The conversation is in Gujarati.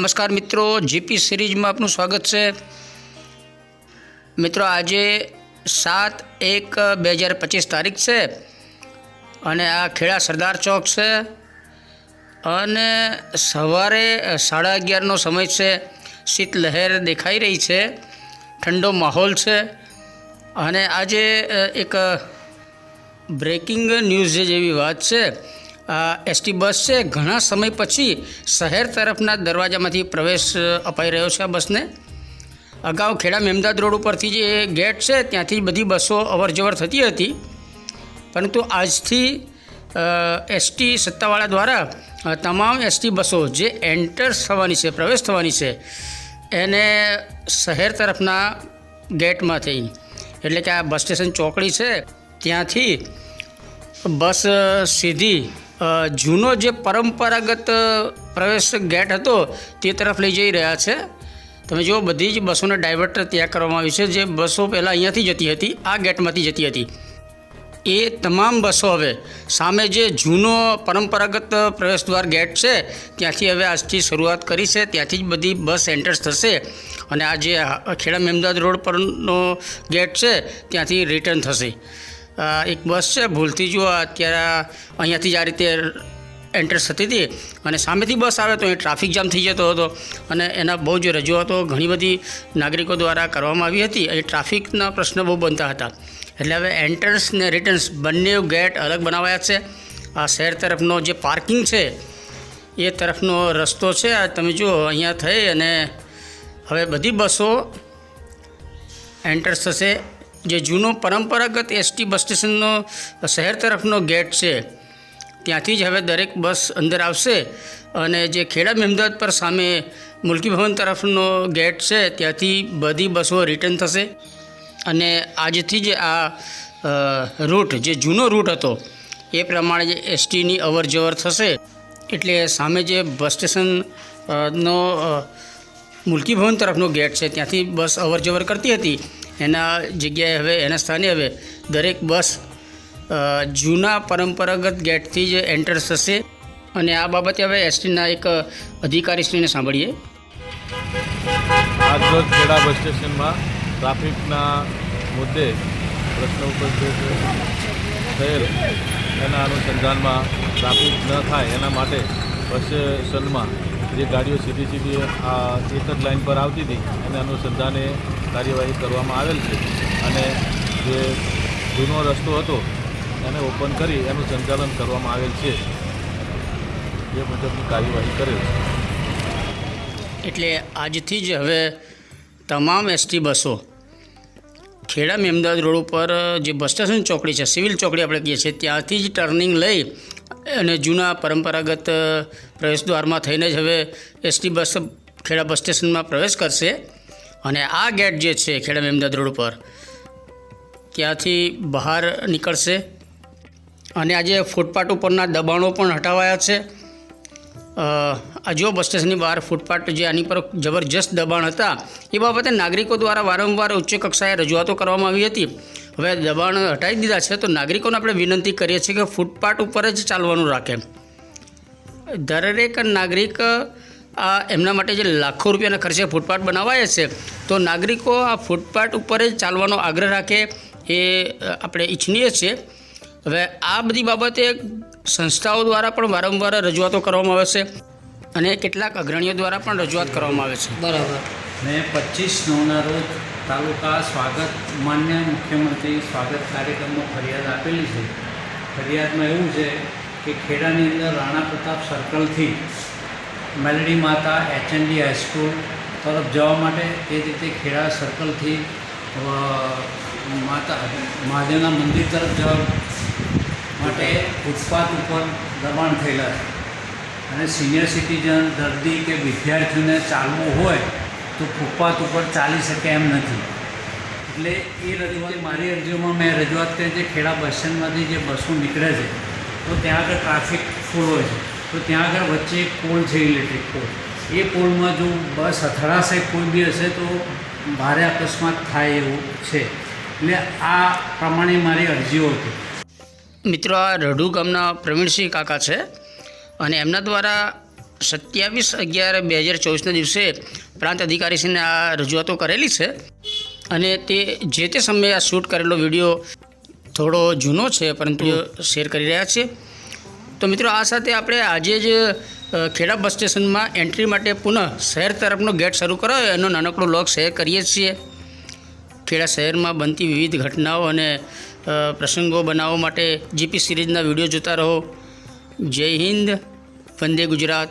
નમસ્કાર મિત્રો જીપી સિરીઝમાં આપનું સ્વાગત છે. મિત્રો, આજે સાત એક બે હજાર પચીસ તારીખ છે અને આ ખેડા સરદાર ચોક છે અને સવારે સાડા અગિયારનો સમય છે. શીત લહેર દેખાઈ રહી છે, ઠંડો માહોલ છે અને આજે એક બ્રેકિંગ ન્યૂઝ જેવી વાત છે. એસટી બસ છે. ઘણા સમય પછી શહેર તરફના દરવાજામાંથી પ્રવેશ અપાઈ રહ્યો છે આ બસને. અગાઉ ખેડા મેમદાદ રોડ ઉપરથી જે ગેટ છે, ત્યાંથી બધી બસો અવરજવર થતી હતી. પરંતુ આજથી એસટી સત્તાવાળા દ્વારા તમામ એસટી બસો જે એન્ટર થવાની છે, પ્રવેશ થવાની છે, એને શહેર તરફના ગેટમાંથી, એટલે કે આ બસ સ્ટેશન ચોકડી છે, ત્યાંથી બસ સીધી જૂનો જે પરંપરાગત પ્રવેશ ગેટ હતો, તે તરફ લઈ જઈ રહ્યા છે. તમે જુઓ, બધી જ બસોને ડાયવર્ટર ત્યાં કરવામાં આવી છે. જે બસો પહેલાં અહીંયાથી જતી હતી, આ ગેટમાંથી જતી હતી. એ તમામ બસો હવે સામે જે જૂનો પરંપરાગત પ્રવેશદ્વાર ગેટ છે, ત્યાંથી હવે આજથી શરૂઆત કરી છે. ત્યાંથી જ બધી બસ એન્ટર્સ થશે અને આ જે ખેડા મેમદાદ રોડ પરનો ગેટ છે, ત્યાંથી રિટર્ન થશે. એક બસ છે, ભૂલથી જુઓ અત્યારે અહીંયાથી જ આ રીતે એન્ટર્સ થતી હતી અને સામેથી બસ આવે તો એ ટ્રાફિક જામ થઈ જતો હતો અને એના બહુ જ રજૂઆતો ઘણી બધી નાગરિકો દ્વારા કરવામાં આવી હતી. એ ટ્રાફિકના પ્રશ્ન બહુ બનતા હતા. એટલે હવે એન્ટર્સ ને રિટર્ન્સ બંને ગેટ અલગ બનાવાયા છે. આ શહેર તરફનો જે પાર્કિંગ છે, એ તરફનો રસ્તો છે. આ તમે જુઓ, અહીંયા થઈ અને હવે બધી બસો એન્ટર્સ થશે. જે જૂનો પરંપરાગત એસટી બસ સ્ટેશનનો શહેર તરફનો ગેટ છે ત્યાંથી જ હવે દરેક બસ અંદર આવશે અને જે ખેડા મહેમદાવાદ પર સામે મુલકી ભવન તરફનો ગેટ છે ત્યાંથી બધી બસો રિટર્ન થશે. અને આજથી જ આ રૂટ જે જૂનો રૂટ હતો એ પ્રમાણે જે એસટીની અવર જવર થશે. એટલે સામે જે બસ સ્ટેશન નો અ, મુલકી ભવન તરફનો ગેટ છે ત્યાંથી બસ અવર જવર કરતી હતી એના જગ્યાએ હવે, એના સ્થાને હવે દરેક બસ જૂના પરંપરાગત ગેટથી જ એન્ટર થશે. અને આ બાબતે હવે એસટીના એક અધિકારીશ્રીને સાંભળીએ. આજરોજ ખેડા બસ સ્ટેશનમાં ટ્રાફિકના મુદ્દે પ્રશ્ન ઉપસ્થિત થયેલ, એના અનુસંધાનમાં ટ્રાફિક ન થાય એના માટે બસ સ્ટેશનમાં જે ગાડીઓ સીધી સીધી આ એક જ લાઇન પર આવતી હતી, એને અનુસંધાને કાર્યવાહી કરવામાં આવેલ છે. અને જે જૂનો રસ્તો હતો, એને ઓપન કરી એનું સંચાલન કરવામાં આવેલ છે. એ મુજબની કાર્યવાહી કરેલ એટલે આજથી જ હવે તમામ એસટી બસો ખેડા મેમદાદ રોડ ઉપર જે બસ સ્ટેશન ચોકડી છે, સિવિલ ચોકડી આપણે કહીએ છીએ, ત્યાંથી જ ટર્નિંગ લઈ અને જૂના પરંપરાગત પ્રવેશદ્વારમાં થઈને જ હવે એસટી બસ, ખેડા બસ સ્ટેશનમાં પ્રવેશ કરશે. અને આ ગેટ જે છે, ખેડા મેમદાદ રોડ ઉપર ત્યાંથી બહાર નીકળશે. અને આજે ફૂટપાથ ઉપરના દબાણો પણ હટાવાયા છે. અ, આ જો બસ સ્ટેશનની બહાર ફૂટપાથ જે આની પર જબરજસ્ત દબાણ હતા એ બાબતે નાગરિકો દ્વારા વારંવાર ઉચ્ચ કક્ષાએ રજૂઆતો કરવામાં આવી હતી. હવે દબાણ હટાવી દીધા છે તો નાગરિકોને આપણે વિનંતી કરીએ છીએ કે ફૂટપાથ ઉપર જ ચાલવાનું રાખે. દરેક નાગરિક આ એમના માટે જે લાખો રૂપિયાના ખર્ચે ફૂટપાથ બનાવાય છે તો નાગરિકો આ ફૂટપાથ ઉપર જ ચાલવાનો આગ્રહ રાખે એ આપણે ઈચ્છનીય છે. હવે આ બધી બાબતે સંસ્થાઓ દ્વારા પણ વારંવાર રજૂઆતો કરવામાં આવે છે અને કેટલાક અગ્રણીઓ દ્વારા પણ રજૂઆત કરવામાં આવે છે. બરાબર. મેં પચીસ નવના રોજ તાલુકા સ્વાગત માન્ય મુખ્યમંત્રી સ્વાગત કાર્યક્રમમાં ફરિયાદ આપેલી છે. ફરિયાદમાં એવું છે કે ખેડાની અંદર રાણા પ્રતાપ સર્કલથી મેલડી માતા એચએનડી હાઈસ્કૂલ તરફ જવા માટે તે જ રીતે ખેડા સર્કલથી માતા મહાદેવના મંદિર તરફ જવા માટે ફૂટપાથ ઉપર દબાણ થયેલા છે. અને સિનિયર સિટીઝન દર્દી કે વિદ્યાર્થીઓને ચાલવું હોય તો ફૂટપાથ ઉપર ચાલી શકે એમ નથી. એટલે એ રજૂઆત મારી અરજીઓમાં મેં રજૂઆત કરી છે, ખેડા બસ સ્ટેન્ડમાંથી જે બસો નીકળે છે, તો ત્યાં આગળ ટ્રાફિક ફૂલ હોય છે. તો ત્યાં આગળ વચ્ચે એક પોલ છે ઇલેક્ટ્રિક પોલ એ પોલમાં જો બસ અથડાશે કોઈ બી હશે, તો ભારે અકસ્માત થાય એવું છે. એટલે આ પ્રમાણે મારી અરજીઓ હતી. મિત્રો આ રઢુ ગામના પ્રવીણસિંહ કાકા છે અને એમના દ્વારા સત્યાવીસ અગિયાર બે હજાર ચોવીસના દિવસે પ્રાંત અધિકારીશ્રીને આ રજૂઆતો કરેલી છે અને તે જે તે સમયે આ શૂટ કરેલો વીડિયો થોડો જૂનો છે પરંતુ શેર કરી રહ્યા છીએ તો મિત્રો આ સાથે આપણે આજે જ ખેડા બસ સ્ટેશનમાં એન્ટ્રી માટે પુનઃ શહેર તરફનો ગેટ શરૂ કરાયો. એનો નાનકડો લોક શેર કરીએ છીએ. ખેડા શહેરમાં બનતી વિવિધ ઘટનાઓ અને પ્રસંગો બનાવવા માટે જીપી સિરીઝના વીડિયો જોતા રહો. જય હિન્દ, વંદે ગુજરાત.